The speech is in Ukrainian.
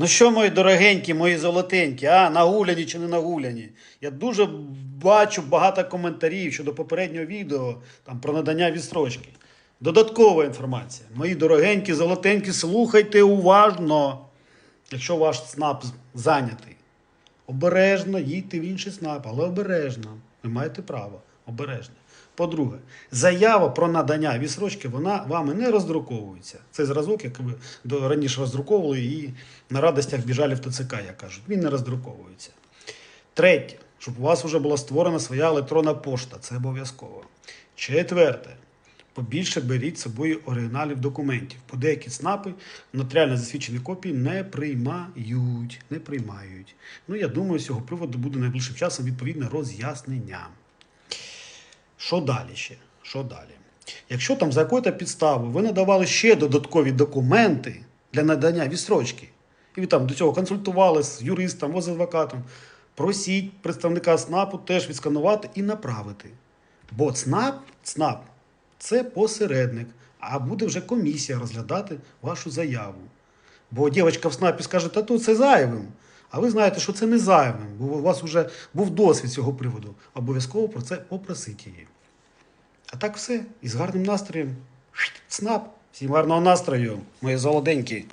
Ну що, мої дорогенькі, мої золотенькі, а нагуляні чи не нагуляні? Я дуже бачу багато коментарів щодо попереднього відео там, про надання відстрочки. Додаткова інформація. Мої дорогенькі, золотенькі, слухайте уважно, якщо ваш СНАП зайнятий. Обережно їдьте в інший СНАП, але обережно. Ви маєте право. Обережно. По-друге, заява про надання відсрочки, вона вами не роздруковується. Це зразок, який ви раніше роздруковували і на радостях біжали в ТЦК, як кажуть. Він не роздруковується. Третє, щоб у вас вже була створена своя електронна пошта. Це обов'язково. Четверте. Побільше беріть з собою оригіналів документів. Бо деякі ЦНАПи нотаріально засвідчені копії не приймають. Не приймають. Ну, я думаю, з цього приводу буде найближчим часом відповідне роз'яснення. Що далі ще? Що далі? Якщо там за якою-то підставою ви надавали ще додаткові документи для надання відстрочки, і ви там до цього консультували з юристом або з адвокатом, просіть представника ЦНАПу теж відсканувати і направити. Бо ЦНАП, ЦНАП це посередник, а буде вже комісія розглядати вашу заяву. Бо дівчинка в СНАПі скаже, та то це зайвим. А ви знаєте, що це не зайвим, бо у вас вже був досвід цього приводу. Обов'язково про це попросіть її. А так все. І з гарним настроєм. СНАП. Всім гарного настрою, мої золоденькі.